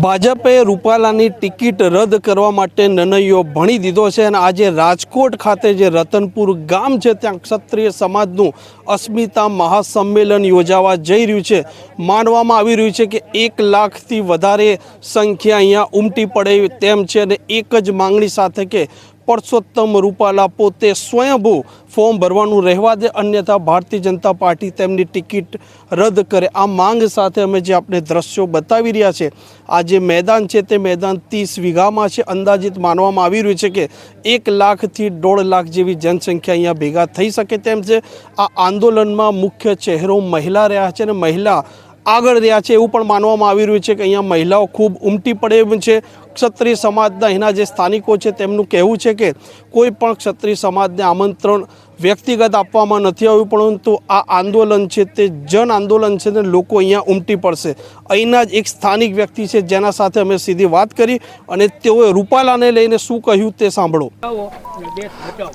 ભાજપે રૂપાલાની ટિકિટ રદ કરવા માટે નિર્ણયો ભણી દીધો છે અને આજે રાજકોટ ખાતે જે રતનપુર ગામ છે, ત્યાં ક્ષત્રિય સમાજનું અસ્મિતા મહાસંમેલન યોજાવા જઈ રહ્યું છે. માનવામાં આવી રહ્યું છે કે એક લાખથી વધારે સંખ્યા અહીંયા ઉમટી પડે તેમ છે અને એક જ માંગણી સાથે કે પરસોત્તમ રૂપાલા પોતે સ્વયંભૂ ફોર્મ ભરવાનું રહેવા દે, અન્યથા ભારતીય જનતા પાર્ટી તેમની ટિકિટ રદ કરે. આ માંગ સાથે અમે જે આપણે દ્રશ્યો બતાવી રહ્યા છે, આ જે મેદાન છે તે મેદાન ત્રીસ વીઘામાં છે. અંદાજિત માનવામાં આવી રહ્યું છે કે એક લાખથી દોઢ લાખ જેવી જનસંખ્યા અહીંયા ભેગા થઈ શકે તેમ છે. આ આંદોલનમાં મુખ્ય ચહેરો મહિલા રહ્યા છે અને મહિલા આગળ રહ્યા છે એવું પણ માનવામાં આવી રહ્યું છે કે અહીંયા મહિલાઓ ખૂબ ઉમટી પડે એમ છે. ક્ષત્રિય સમાજના અહીંના જે સ્થાનિકો છે તેમનું કહેવું છે કે કોઈ પણ ક્ષત્રિય સમાજને આમંત્રણ વ્યક્તિગત આપવામાં નથી આવ્યું, પરંતુ આ આંદોલન છે તે જન આંદોલન છે ને લોકો અહીંયા ઉમટી પડશે. અહીંના જ એક સ્થાનિક વ્યક્તિ છે જેના સાથે અમે સીધી વાત કરી અને તેઓએ રૂપાલાને લઈને શું કહ્યું તે સાંભળો.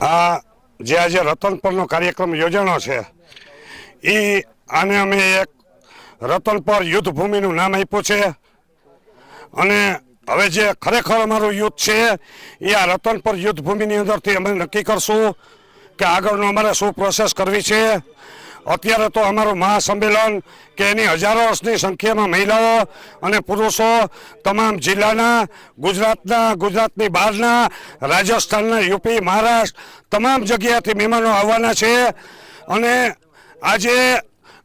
આ જે આજે રતનપરનો કાર્યક્રમ યોજાણો છે એ આને અમે એક રતનપર યુદ્ધ ભૂમિનું નામ આપ્યું છે અને હવે જે ખરેખર અમારું યુદ્ધ છે, એ આ રતનપર યુદ્ધ ભૂમિની અંદરથી અમે નક્કી કરશું કે આગળનો અમારે શું પ્રોસેસ કરવી છે. અત્યારે તો અમારું મહાસંમેલન કે એની હજારો વર્ષની સંખ્યામાં મહિલાઓ અને પુરુષો તમામ જિલ્લાના, ગુજરાતના, ગુજરાતની બહારના, રાજસ્થાનના, યુપી, મહારાષ્ટ્ર તમામ જગ્યાએથી મહેમાનો આવવાના છે. અને આજે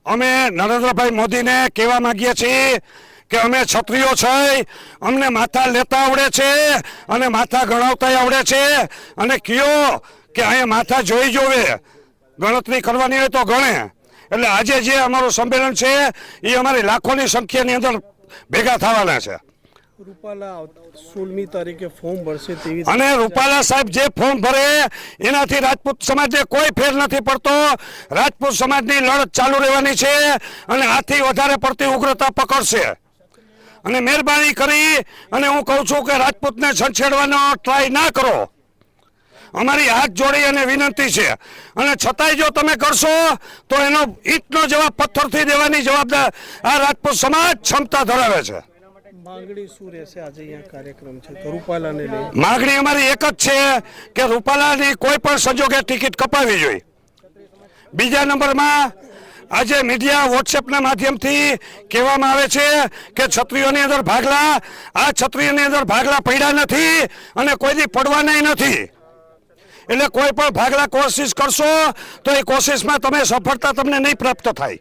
અમે નરેન્દ્રભાઈ મોદીને કહેવા માગીએ છીએ કે અમે છત્રીઓ છે અમને માથા લેતા આવડે છે અને માથા ગણાવતા આવડે છે. અને કયો કે અહીંયા માથા જોઈ જોવે. ગણતરી કરવાની હોય તો ગણે. એટલે આજે જે અમારું સંમેલન છે એ અમારી લાખોની સંખ્યાની અંદર ભેગા થવાના છે. રૂપાલા સોળમી તારીખે ફોર્મ ભરશે તેવી અને રૂપાલા સાહેબ જે ફોર્મ ભરે એનાથી રાજપૂત સમાજને કોઈ ફેર નથી પડતો. રાજપૂત સમાજની લડત ચાલુ રહેવાની છે અને આથી વધારે પડતી ઉગ્રતા પકડશે. અને મહેરબાની કરી અને હું કહું છું કે રાજપૂતને છંછેડવાનો ટ્રાય ના કરો. અમારી હાથ જોડી અને વિનંતી છે. અને છતાંય જો તમે કરશો તો એનો ઈંટનો જવાબ પથ્થરથી દેવાની જવાબદાર આ રાજપૂત સમાજ ક્ષમતા ધરાવે છે. માંગણી અમારી એક જ છે કે રૂપાલાની કોઈ પણ સંજોગે ટિકિટ કપાવી જોઈએ. બીજા નંબરમાં આજે મીડિયા વોટ્સએપના માધ્યમથી કહેવામાં આવે છે કે છત્રીઓની અંદર ભાગલા, આ છત્રીઓની અંદર ભાગલા પડ્યા નથી અને કોઈથી પડવાના નથી. એટલે કોઈ પણ ભાગલા કોશિશ કરશો તો એ કોશિશમાં તમે સફળતા તમને નહીં પ્રાપ્ત થાય.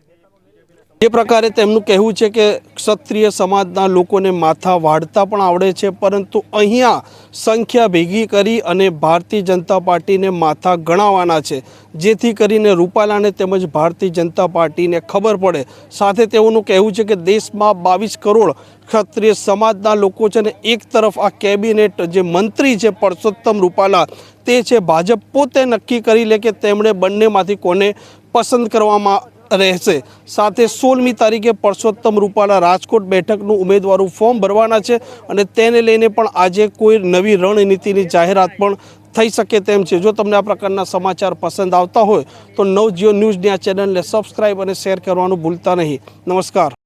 એ પ્રકારે તેમનું કહેવું છે કે ક્ષત્રિય સમાજના લોકોને માથા વાળતા પણ આવડે છે, પરંતુ અહીંયા સંખ્યા ભેગી કરી અને ભારતીય જનતા પાર્ટીને માથા ગણાવવાના છે. જેથી કરીને રૂપાલાને તેમજ ભારતીય જનતા પાર્ટીને ખબર પડે. સાથે તેઓનું કહેવું છે કે દેશમાં બાવીસ કરોડ ક્ષત્રિય સમાજના લોકો છે ને એક તરફ આ કેબિનેટ જે મંત્રી છે પરસોત્તમ રૂપાલા, તે છે. ભાજપ પોતે નક્કી કરી લે કે તેમણે બંનેમાંથી કોને પસંદ કરવામાં રહેશે. સાથે સોળમી તારીખે પરસોત્તમ રૂપાલા રાજકોટ બેઠકનું ઉમેદવારું ફોર્મ ભરવાના છે અને તેને લઈને પણ આજે કોઈ નવી રણનીતિની જાહેરાત પણ થઈ શકે તેમ છે. જો તમને આ પ્રકારના સમાચાર પસંદ આવતા હોય તો નવજીઓ ન્યૂઝની આ ચેનલને સબસ્ક્રાઈબ અને શેર કરવાનું ભૂલતા નહીં. નમસ્કાર.